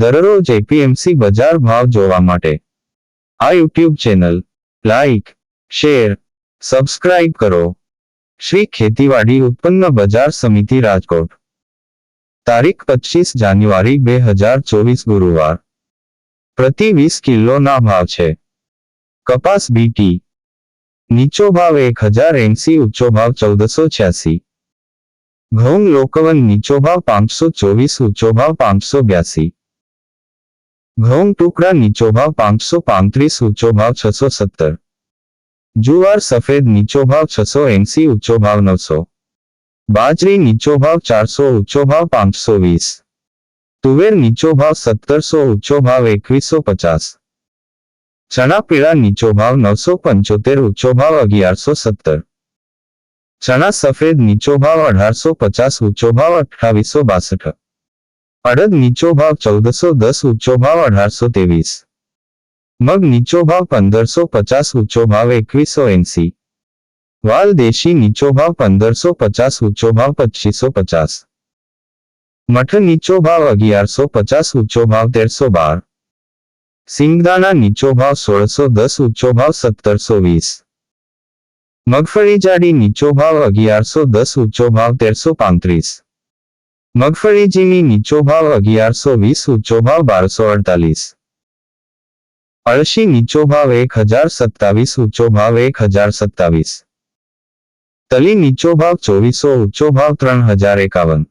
દરરોજ એપીએમસી બજાર ભાવ જોવા માટે. આ YouTube channel like share subscribe કરો. શ્રી ખેતીવાડી ઉત્પન્ન બજાર સમિતિ રાજકોટ. તારીખ પચીસ જાન્યુઆરી બે હજાર ચોવીસ ગુરુવાર. પ્રતિ વીસ કિલોના ભાવ છે. કપાસ બીટી નીચો ભાવ એક હજાર એંસી ઊંચો ભાવ ચૌદસો છ્યાસી. ઘઉં લોકવન નીચો ભાવ પાંચસો ચોવીસ, ઊંચો ભાવ પાંચસો બ્યાસી. ઘઉં ટુકડા નીચો ભાવ પાંચસો પાંત્રીસ ઊંચો ભાવ છસો સત્તર જુવાર સફેદ નીચો ભાવ છસો એંસી ઊંચો ભાવ નવસો બાજરી નીચો ભાવ ચારસો ઊંચો ભાવ પાંચસો વીસ તુવેર નીચો ભાવ સત્તરસો ઊંચો ભાવ એકવીસો પચાસ ચણા પીળા નીચો ભાવ નવસો પંચોતેર ઊંચો ભાવ અગિયારસો સત્તર ચણા સફેદ નીચો ભાવ અઢારસો પચાસ ઊંચો ભાવ અઠ્ઠાવીસો બાસઠ અડદ નીચો ભાવ ચૌદસો દસ ઊંચો ભાવ અઢારસો ત્રેવીસ મગ નીચો ભાવ પંદરસો પચાસ ઊંચો ભાવ એકવીસો એંસી વાલ દેશી નીચો ભાવ પંદરસો પચાસ ઊંચો ભાવ પચીસો પચાસ મઠ નીચો ભાવ અગિયારસો પચાસ ઊંચો ભાવ તેરસો બાર સિંગદાણા નીચો ભાવ સોળસો દસ ઊંચો ભાવ સત્તરસો વીસ મગફળી જાડી નીચો ભાવ અગિયારસો દસ ઊંચો ભાવ તેરસો પાંત્રીસ મગફળી ઝીણી નીચો ભાવ અગિયારસો વીસ ઊંચો ભાવ બારસો અડતાલીસ અળશી નીચો ભાવ એક હજાર સત્તાવીસ ઊંચો ભાવ એક હજાર સત્તાવીસ તલી નીચો ભાવ ચોવીસો ઊંચો ભાવ ત્રણ હજાર એકાવન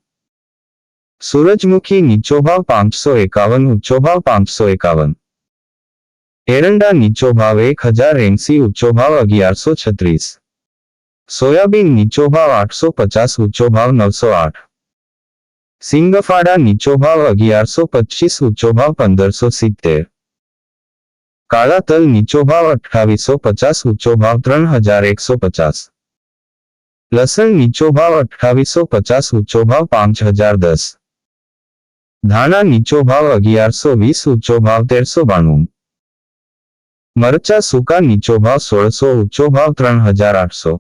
સૂરજમુખી નીચો ભાવ પાંચસો એકાવન ઊંચો ભાવ પાંચસો એકાવન એરંડા નીચો ભાવ એક હજાર એંસી ઊંચો ભાવ અગિયારસો છત્રીસ સોયાબીન નીચો ભાવ આઠસો પચાસ ઊંચો ભાવ નવસો આઠ સિંગફાડા નીચો ભાવ અગિયારસો પચીસ ઊંચો ભાવ પંદરસો સિત્તેર કાળા તલ નીચો ભાવ અઠ્ઠાવીસો પચાસ ઊંચો ભાવ ત્રણ હજાર એકસો પચાસ લસણ નીચો ભાવ અઠ્ઠાવીસો પચાસ ઊંચો ભાવ પાંચ હજાર દસ ધાણા નીચો ભાવ અગિયારસો વીસ ઊંચો ભાવ તેરસો બાણું મરચા સૂકા નીચો ભાવ સોળસો ઊંચો ભાવ ત્રણ હજાર આઠસો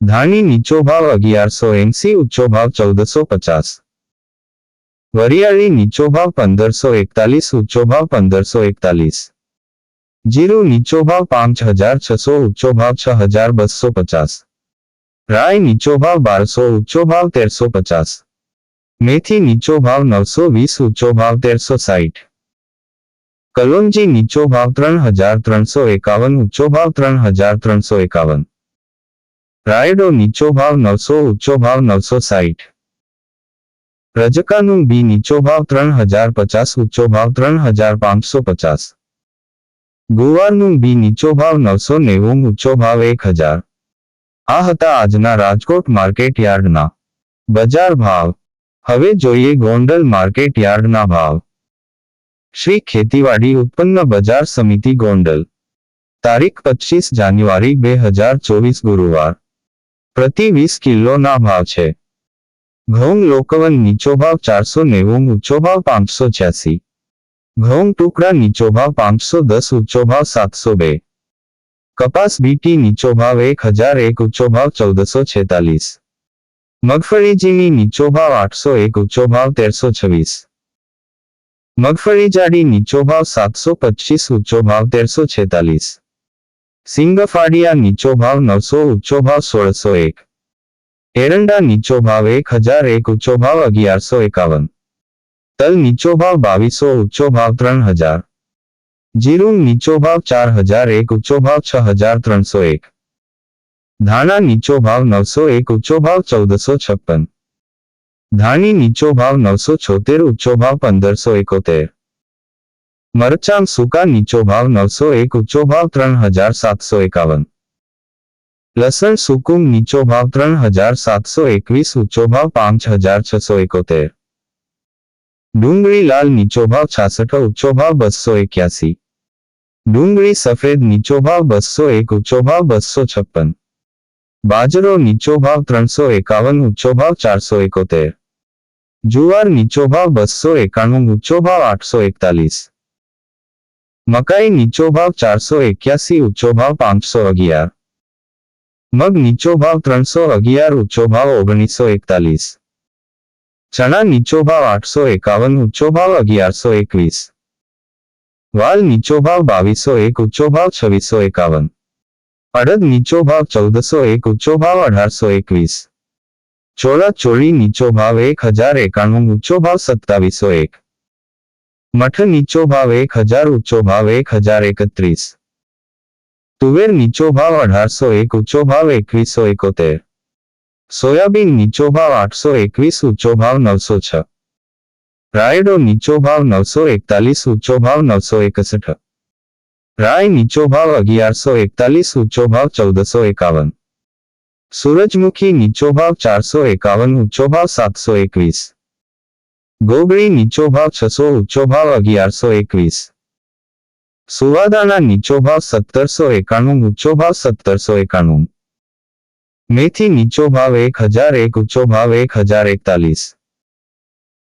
ધાણી નીચો ભાવ અગિયારસો એંસી ઊંચો ભાવ ચૌદસો પચાસ વરિયાળી નીચો ભાવ પંદરસો એકતાલીસ ઊંચો ભાવ પંદરસો એકતાલીસ જીરું નીચો ભાવ પાંચ હજાર છસો ઊંચો ભાવ છ હજાર બસો પચાસ રાય નીચો ભાવ બારસો ઊંચો ભાવ તેરસો પચાસ મેથી નીચો ભાવ નવસો વીસ ઊંચો ભાવ તેરસો સાઠ કલોંજી નીચો ભાવ ત્રણ હજાર ત્રણસો એકાવન ઊંચો ભાવ ત્રણ હજાર ત્રણસો એકાવન રાયડો નીચો ભાવ નવસો ઊંચો ભાવ નવસો સાઠ રજકાનું બી નીચો ભાવ ત્રણ હજાર પચાસ, ઊંચો ભાવ ત્રણ હજાર પાંચસો પચાસ. ગુવારનું બી નીચો ભાવ નવસો નેવું, ઊંચો ભાવ એક હજાર. આ હતા આજના રાજકોટ માર્કેટ યાર્ડના બજાર ભાવ. હવે જોઈએ ગોંડલ માર્કેટ યાર્ડના ભાવ. શ્રી ખેતીવાડી ઉત્પન્ન બજાર સમિતિ ગોંડલ. તારીખ પચીસ જાન્યુઆરી બે હજાર ચોવીસ ગુરુવાર. પ્રતિ વીસ કિલોના ભાવ છે. ઘઉં લોકવન નીચો ભાવ ચારસો નેવું ઊંચો ભાવ પાંચસો છ્યાસી ઘઉં ટુકડા નીચો ભાવ પાંચસો દસ ઊંચો ભાવ સાતસો બે કપાસ બીટી નીચો ભાવ એક હજાર એક ઊંચો ભાવ ચૌદસો છેતાલીસ મગફળી ઝીણી નીચો ભાવ આઠસો એક ઊંચો ભાવ તેરસો છવ્વીસ મગફળી જાડી નીચો ભાવ સાતસો પચીસ ઊંચો ભાવ તેરસો છેતાલીસ સિંગફાડિયા નીચો ભાવ નવસો ઊંચો ભાવ સોળસો એક એરંડા નીચો ભાવ એક હજાર એક ઊંચો ભાવ અગિયારસો એકાવન તલ નીચો ભાવ બાવીસો ઊંચો ભાવ ત્રણ હજાર જીરું નીચો ભાવ ચાર હજાર એક ઊંચો ભાવ છ હજાર ત્રણસો એક ધાણા નીચો ભાવ નવસો એક ઊંચો ભાવ ચૌદસો છપ્પન ધાણી નીચો ભાવ નવસો છોતેર ઊંચો ભાવ પંદરસો એકોતેર મરચાં સૂકા નીચો ભાવ નવસો એક ઊંચો ભાવ ત્રણ હજાર સાતસો એકાવન લસણ સુકુમ નીચો ભાવ ત્રણ હજાર સાતસો એકવીસ ઊંચો ભાવ પાંચ હજાર છસો એકોતેર ડુંગળી લાલ નીચો ભાવ છાસઠ ઊંચો ભાવ બસો એક્યાસી ડુંગળી સફેદ નીચો ભાવ બસો એક ઊંચો ભાવ બસો છપ્પન બાજરો નીચો ભાવ ત્રણસો એકાવન ઊંચો ભાવ ચારસો એકોતેર જુવાર નીચો ભાવ બસો એકાણું ઊંચો ભાવ આઠસો એકતાલીસ મકાઈ નીચો ભાવ ચારસો એક્યાસી ઊંચો ભાવ પાંચસો અગિયાર મગ નીચો ભાવ ત્રણસો અગિયાર ઊંચો ભાવ ઓગણીસો એકતાલીસ ચણા નીચો ભાવ આઠસો એકાવન ઊંચો ભાવ અગિયારસો એકવીસ વાલ નીચો ભાવ બાવીસો એક ઊંચો ભાવ છવ્વીસો એકાવન અડદ નીચો ભાવ ચૌદસો એક ઊંચો ભાવ અઢારસો એકવીસ ચોળા ચોળી નીચો ભાવ એક હજાર એકાણું ઊંચો ભાવ સત્તાવીસો એક મઠ નીચો ભાવ એક હજાર ઊંચો ભાવ એક હજાર એકત્રીસ તુવેર નીચો ભાવ અઢારસો એક, ઊંચો ભાવ એકવીસો એકોતેર. સોયાબીન નીચો ભાવ આઠસો એકવીસ, ઊંચો ભાવ નવસો છ. રાયડો નીચો ભાવ નવસો એકતાલીસ, ઊંચો ભાવ નવસો એકસઠ. રાય નીચો ભાવ અગિયારસો એકતાલીસ, ઊંચો ભાવ ચૌદસો એકાવન. સૂરજમુખી નીચો ભાવ ચારસો એકાવન, ઊંચો ભાવ સાતસો એકવીસ. ગોગળી નીચો ભાવ છસો, ઊંચો ભાવ અગિયારસો એકવીસ. સુવાદાના નીચો ભાવ સત્તરસો એકાણું ઊંચો ભાવ સત્તરસો એકાણું મેથી નીચો ભાવ એક હજાર એક ઊંચો ભાવ એક હજાર એકતાલીસ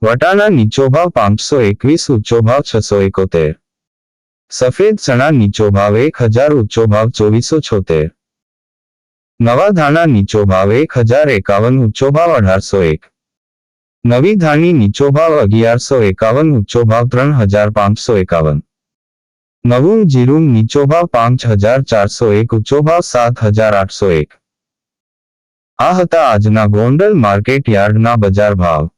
વટાણા નીચો ભાવ પાંચસો એકવીસ ઊંચો ભાવ છસો એકોતેર સફેદ ચણા નીચો ભાવ એક હજાર ઊંચો ભાવ ચોવીસો છોતેર નવા ધાણા નીચો ભાવ એક હજાર એકાવન ઊંચો ભાવ અઢારસો એક નવી ધાણી નીચો ભાવ અગિયારસો એકાવન ઊંચો ભાવ ત્રણ હજાર પાંચસો એકાવન નવું જીરું નીચો ભાવ પાંચ હજાર ચારસો એક ઊંચો ભાવ સાત હજાર આઠસો એક. આ હતા આજના ગોંડલ માર્કેટ યાર્ડના બજાર ભાવ.